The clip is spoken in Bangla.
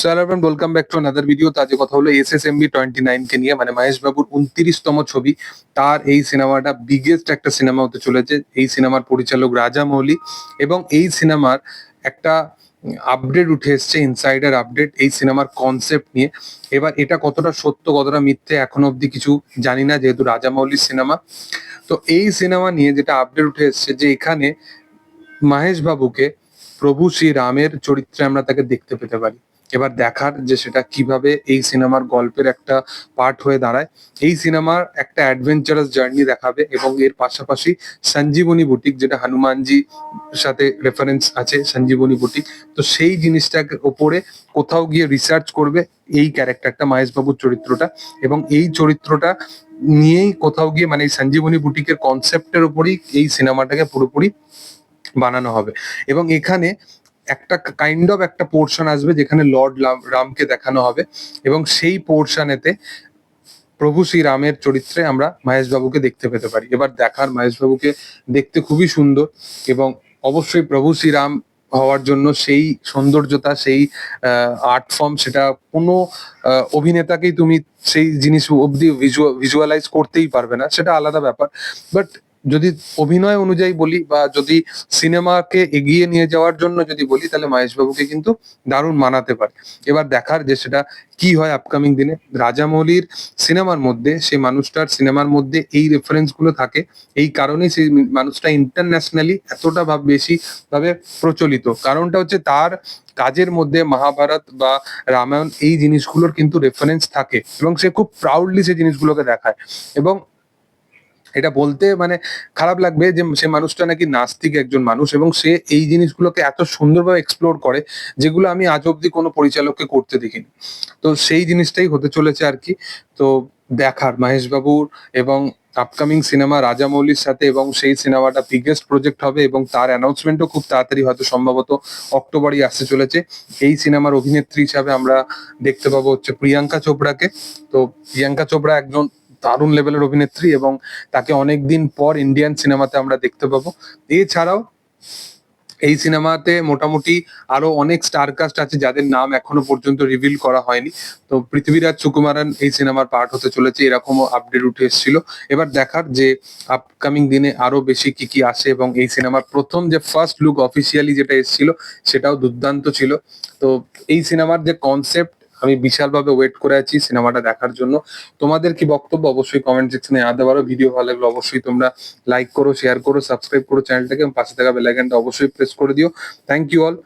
Sir welcome back to another video তো কথা হলো S S MB twenty nine কে নিয়ে। মানে মহেশ বাবুর উনত্রিশতম ছবি। তার এই সিনেমাটা বিগেস্ট একটা সিনেমা হতে চলেছে। এই সিনেমার পরিচালক রাজা মৌলি এবং এই সিনেমার একটা আপডেট উঠে এসছে ইনসাইডার আপডেট এই সিনেমার কনসেপ্ট নিয়ে। এবার এটা কতটা সত্য, কতটা মিথ্যে এখনও অবধি কিছু জানি না, যেহেতু রাজা মৌলির সিনেমা। তো এই সিনেমা নিয়ে যেটা আপডেট উঠে এসছে যে এখানে মহেশ বাবুকে প্রভু শ্রী রামের চরিত্রে আমরা তাকে দেখতে পেতে পারি। এবার দেখার যে সেটা কীভাবে এই সিনেমার গল্পের একটা পার্ট হয়ে দাঁড়ায়। এই সিনেমার একটা অ্যাডভেঞ্চারাস জার্নি দেখাবে এবং এর পাশাপাশি সঞ্জীবনী বুটিক যেটা হনুমানজি সাথে রেফারেন্স আছে, সঞ্জীবনী বুটিক তো সেই জিনিসটাকে ওপরে কোথাও গিয়ে রিসার্চ করবে এই ক্যারেক্টারটা মহেশ বাবুর চরিত্রটা। এবং এই চরিত্রটা নিয়েই কোথাও গিয়ে মানে এই সঞ্জীবনী বুটিকের কনসেপ্টের উপরই এই সিনেমাটাকে পুরোপুরি বানানো হবে। এবং এখানে একটা কাইন্ড অফ একটা পোর্শন আসবে যেখানে লর্ড রামকে দেখানো হবে এবং সেই পোর্শনেতে প্রভু শ্রী রামের চরিত্রে আমরা মহেশ বাবুকে দেখতে পেতে পারি। এবার দেখার মহেশ বাবুকে দেখতে খুবই সুন্দর এবং অবশ্যই প্রভু শ্রীরাম হওয়ার জন্য সেই সৌন্দর্যতা, সেই আর্ট ফর্ম সেটা কোনো অভিনেতাকেই তুমি সেই জিনিস অবধি ভিজুয়ালাইজ করতেই পারবে না। সেটা আলাদা ব্যাপার। বাট যদি অভিনয় অনুযায়ী বলি বা যদি সিনেমাকে এগিয়ে নিয়ে যাওয়ার জন্য যদি বলি, তাহলে মহেশ বাবুকে কিন্তু দারুণ মানাতে পারে। এবার দেখার যে সেটা কি হয় আপকামিং দিনে, রাজামৌলির সিনেমার মধ্যে, সেই মানুষটার সিনেমার মধ্যে এই রেফারেন্সগুলো থাকে। এই কারণেই সেই মানুষটা ইন্টারন্যাশনালি এতটা ভাব বেশি ভাবে প্রচলিত। কারণটা হচ্ছে তার কাজের মধ্যে মহাভারত বা রামায়ণ এই জিনিসগুলোর কিন্তু রেফারেন্স থাকে এবং সে খুব প্রাউডলি সেই জিনিসগুলোকে দেখায়। এবং এটা বলতে মানে খারাপ লাগবে যে সে মানুষটা নাকি নাস্তিক একজন মানুষ এবং সে এই জিনিসগুলোকে এত সুন্দরভাবে এক্সপ্লোর করে যেগুলো আমি আজ অব্দি কোনো পরিচালককে করতে দেখিনি। তো সেই জিনিসটাই হতে চলেছে আর কি। তো দেখার মহেশ বাবুর এবং আপকামিং সিনেমা রাজামৌলির সাথে এবং সেই সিনেমাটা বিগেস্ট প্রজেক্ট হবে এবং তার অ্যানাউন্সমেন্টও খুব তাড়াতাড়ি হয়তো সম্ভবত অক্টোবরই আসতে চলেছে। এই সিনেমার অভিনেত্রী হিসাবে আমরা দেখতে পাবো হচ্ছে প্রিয়াঙ্কা চোপড়াকে। তো প্রিয়াঙ্কা চোপড়া একজন দারুণ লেভেলের অভিনেত্রী এবং তাকে অনেকদিন পর ইন্ডিয়ান সিনেমাতে আমরা দেখতে পাবো। এছাড়াও এই সিনেমাতে মোটামুটি আরও অনেক স্টার কাস্ট আছে যাদের নাম এখনও পর্যন্ত রিভিল করা হয়নি। তো পৃথিবীরাজ সুকুমারন এই সিনেমার পার্ট হতে চলেছে, এরকমও আপডেট উঠে এসেছিল। এবার দেখার যে আপকামিং দিনে আরও বেশি কি কি আসে এবং এই সিনেমার প্রথম যে ফার্স্ট লুক অফিসিয়ালি যেটা এসেছিল, সেটাও দুর্দান্ত ছিল। তো এই সিনেমার যে কনসেপ্ট আমি বিশালভাবে ওয়েট করে আছি সিনেমাটা দেখার জন্য। তোমাদের কি বক্তব্য? অবশ্যই কমেন্ট সেকশনে জানাতে পারো। ভিডিও ভালো লাগলে অবশ্যই তোমরা লাইক করো শেয়ার করো সাবস্ক্রাইব করো চ্যানেলটাকে পাশে থাকা বেলাইকনটা অবশ্যই প্রেস করে দিও। Thank you all